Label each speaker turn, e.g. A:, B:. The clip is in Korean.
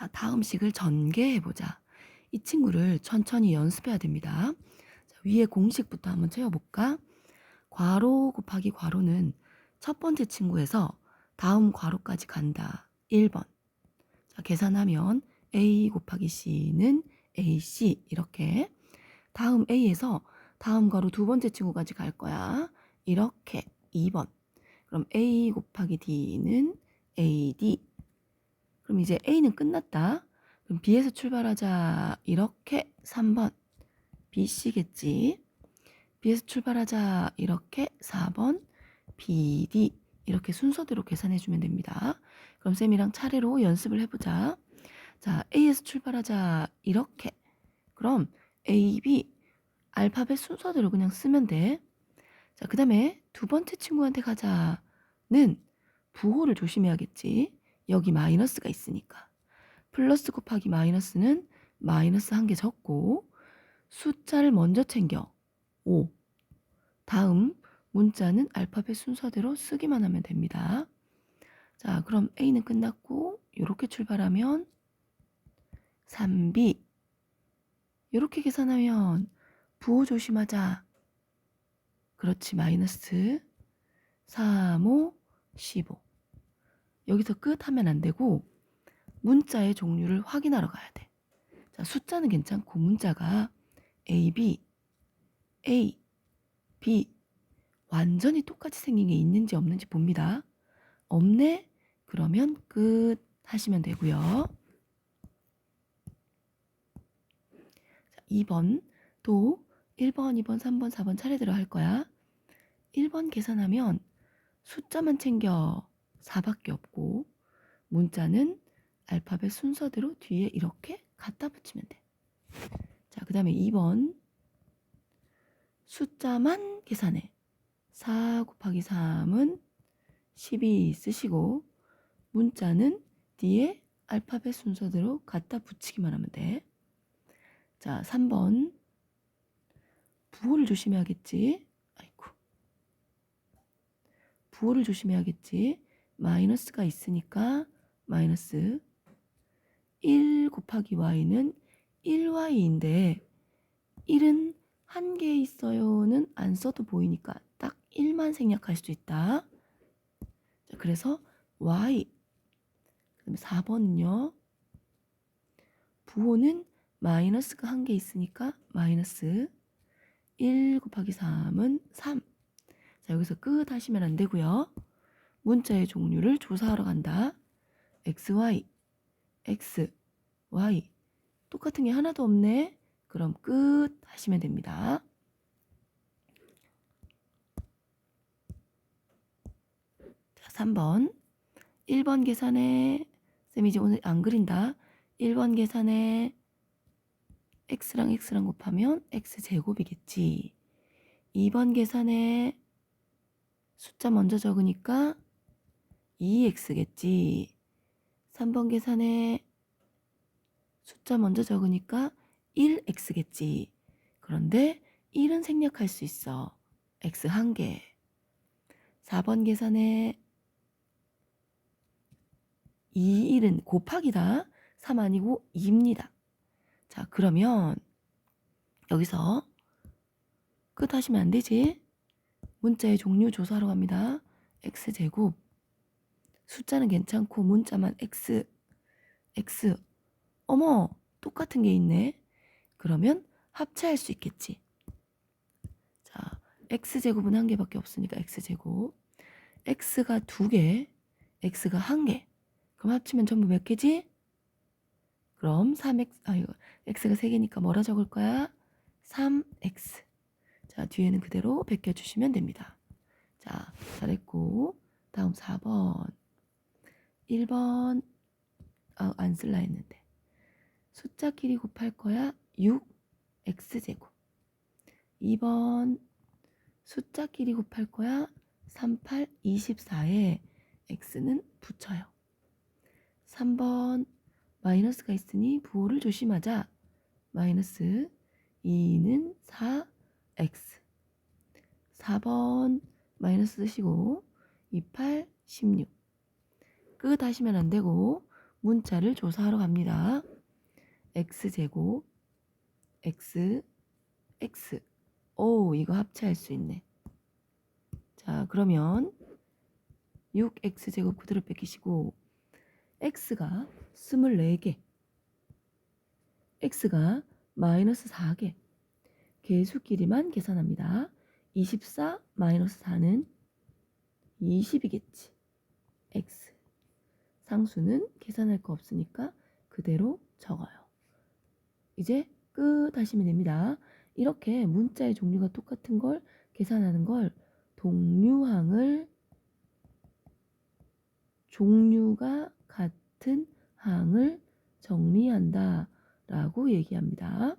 A: 자, 다음 식을 전개해보자. 이 친구를 천천히 연습해야 됩니다. 자, 위에 공식부터 한번 채워볼까? 괄호 곱하기 괄호는 첫 번째 친구에서 다음 괄호까지 간다. 1번. 자, 계산하면 A 곱하기 C는 AC 이렇게. 다음 A에서 다음 괄호 두 번째 친구까지 갈 거야. 이렇게 2번. 그럼 A 곱하기 D는 AD. 그럼 이제 A는 끝났다. 그럼 B에서 출발하자. 이렇게 3번. BC겠지. B에서 출발하자. 이렇게 4번. BD. 이렇게 순서대로 계산해 주면 됩니다. 그럼 쌤이랑 차례로 연습을 해보자. 자, A에서 출발하자. 이렇게. 그럼 A, B. 알파벳 순서대로 그냥 쓰면 돼. 자, 그 다음에 두 번째 친구한테 가자는 부호를 조심해야겠지. 여기 마이너스가 있으니까. 플러스 곱하기 마이너스는 마이너스 한 개 적고 숫자를 먼저 챙겨. 5. 다음 문자는 알파벳 순서대로 쓰기만 하면 됩니다. 자, 그럼 A는 끝났고 이렇게 출발하면 3B 이렇게 계산하면 부호 조심하자. 그렇지 마이너스 3, 5, 15 여기서 끝 하면 안 되고 문자의 종류를 확인하러 가야 돼. 자, 숫자는 괜찮고 문자가 A, B, A, B 완전히 똑같이 생긴 게 있는지 없는지 봅니다. 없네? 그러면 끝 하시면 되고요. 자, 2번 또 1번, 2번, 3번, 4번 차례대로 할 거야. 1번 계산하면 숫자만 챙겨 4밖에 없고 문자는 알파벳 순서대로 뒤에 이렇게 갖다 붙이면 돼. 자, 그 다음에 2번 숫자만 계산해. 4 곱하기 3은 12 쓰시고 문자는 뒤에 알파벳 순서대로 갖다 붙이기만 하면 돼. 자, 3번 부호를 조심해야겠지. 아이고. 부호를 조심해야겠지. 마이너스가 있으니까 마이너스 1 곱하기 y는 1y인데 1은 한 개 있어요는 안 써도 보이니까 딱 1만 생략할 수 있다. 자, 그래서 y 그다음에 4번은요. 부호는 마이너스가 한 개 있으니까 마이너스 1 곱하기 3은 3. 자, 여기서 끝 하시면 안 되고요. 문자의 종류를 조사하러 간다. xy, x, y. 똑같은 게 하나도 없네. 그럼 끝 하시면 됩니다. 자, 3번. 1번 계산에 쌤이 이제 오늘 안 그린다. 1번 계산에 x랑 x랑 곱하면 x제곱이겠지. 2번 계산에 숫자 먼저 적으니까 2x겠지. 3번 계산에 숫자 먼저 적으니까 1x겠지. 그런데 1은 생략할 수 있어. x 한 개. 4번 계산에 2, 1은 곱하기다. 3 아니고 2입니다. 자, 그러면 여기서 끝 하시면 안 되지? 문자의 종류 조사하러 갑니다. x제곱. 숫자는 괜찮고 문자만 x, x. 어머, 똑같은 게 있네. 그러면 합체할 수 있겠지. 자, x제곱은 한 개밖에 없으니까 x제곱. x가 두 개, x가 한 개. 그럼 합치면 전부 몇 개지? 그럼 3x, 아, 이거, x가 3개니까 뭐라 적을 거야? 3x. 자, 뒤에는 그대로 베껴주시면 됩니다. 자, 잘했고. 다음 4번. 1번, 아, 안 쓸라 했는데. 숫자끼리 곱할 거야? 6x제곱. 2번, 숫자끼리 곱할 거야? 38, 24에 x는 붙여요. 3번, 마이너스가 있으니 부호를 조심하자. 마이너스 2는 4x. 4번 마이너스 쓰시고 28, 16. 끝 하시면 안 되고 문자를 조사하러 갑니다. x제곱 x x 오 이거 합체할 수 있네. 자 그러면 6x제곱 그대로 빼기시고 x가 24개 x가 마이너스 4개 개수끼리만 계산합니다. 24 마이너스 4는 20이겠지. x 상수는 계산할 거 없으니까 그대로 적어요. 이제 끝 하시면 됩니다. 이렇게 문자의 종류가 똑같은 걸 계산하는 걸 동류항을 종류가 같은 항을 정리한다 라고 얘기합니다.